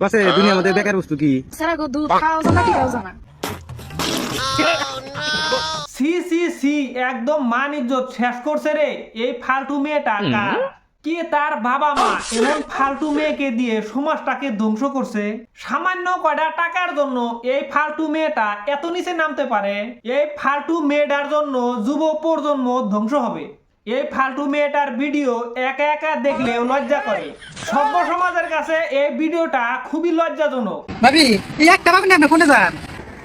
বাসে দুনিয়ার মধ্যে বেকার বস্তু কি? সারা গো দুধ জানা টিকাও জানা সি সি সি একদম মান ইজ্জত শেষ করছে রে এই ফালতু মেয়েটা কার? কি তার বাবা মা এমন ফালতু মেয়েকে দিয়ে সমাজটাকে ধ্বংস করছে? সামান্য কয়টা টাকার জন্য এই ফালতু মেয়েটা এত নিচে নামতে পারে? এই ফালতু মেয়েটার জন্য যুব প্রজন্ম ধ্বংস হবে। এই ফালতু মেয়েটার ভিডিও একা একা দেখলেও লজ্জা করে। সভ্য সমাজের কাছে এই ভিডিওটা খুবই লজ্জাজনক। ভাবি এই একটা ভাবি আপনি ফোনে যান?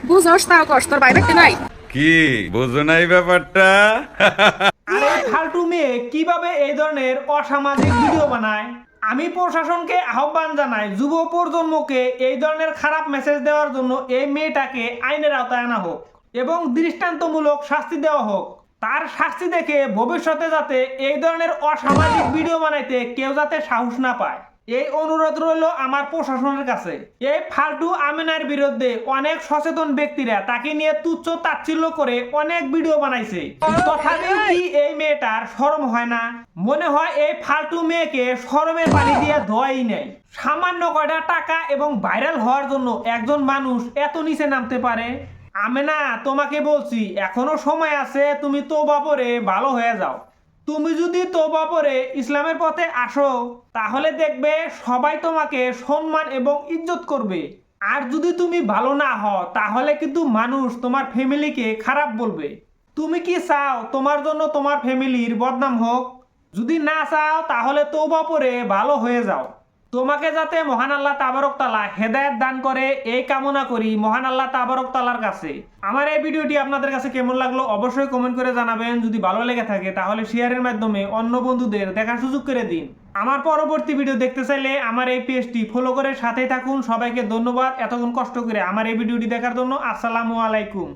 বুঝোস তাও কষ্ট তোর বাইরে নাই? কি বোঝো নাই ব্যাপারটা? আর ফালতু মেয়ে কীভাবে এই ধরনের অসামাজিক ভিডিও বানায়? আমি প্রশাসনকে আহ্বান জানাই যুব প্রজন্মকে এই ধরনের খারাপ মেসেজ দেওয়ার জন্য এই মেয়েটাকে আইনের আওতায় আনা হোক এবং দৃষ্টান্তমূলক শাস্তি দেওয়া হোক। তার শাস্তি দেখে ভবিষ্যতে যাতে এই ধরনের অসামাজিক ভিডিও বানাইতে কেউ যাতে সাহস না পায়। এই অনুরোধ রইল আমার প্রশাসনের কাছে। এই ফালতু আমিনার বিরুদ্ধে অনেক সচেতন ব্যক্তিরা তাকে নিয়ে তুচ্ছ তাচ্ছিল্য করে অনেক ভিডিও বানাইছে। তথাপিও কি এই মেয়েটার শরম হয় না? মনে হয় এই ফালতু মেয়েকে শরমের পানি দিয়ে ধোয়াই নেই। সামান্য কয়টা টাকা এবং ভাইরাল হওয়ার জন্য একজন মানুষ এত নিচে নামতে পারে? আমি না তোমাকে বলছি, এখনও সময় আছে, তুমি তো বাপরে ভালো হয়ে যাও। তুমি যদি তোবা পরে ইসলামের পথে আসো, তাহলে দেখবে সবাই তোমাকে সম্মান এবং ইজ্জত করবে। আর যদি তুমি ভালো না হও, তাহলে কিন্তু মানুষ তোমার ফ্যামিলিকে খারাপ বলবে। তুমি কি চাও তোমার জন্য তোমার ফ্যামিলির বদনাম হোক? যদি না চাও, তাহলে তৌবা পরে ভালো হয়ে যাও। তোমাকে যাতে মহান আল্লাহ তাবারক তালা হেদায়ত দান করে, এই কামনা করি মহান আল্লাহ তাবারক তালার কাছে। আমার এই ভিডিওটি আপনাদের কাছে কেমন লাগল অবশ্যই কমেন্ট করে জানাবেন। যদি ভালো লেগে থাকে তাহলে শেয়ারের মাধ্যমে অন্য বন্ধুদের দেখার সুযোগ করে দিন। আমার পরবর্তী ভিডিও দেখতে চাইলে আমার এই পেজটি ফলো করে সাথেই থাকুন। সবাইকে ধন্যবাদ। এতক্ষণ কষ্ট করে আমার এই ভিডিওটি দেখার জন্য আসসালামু আলাইকুম।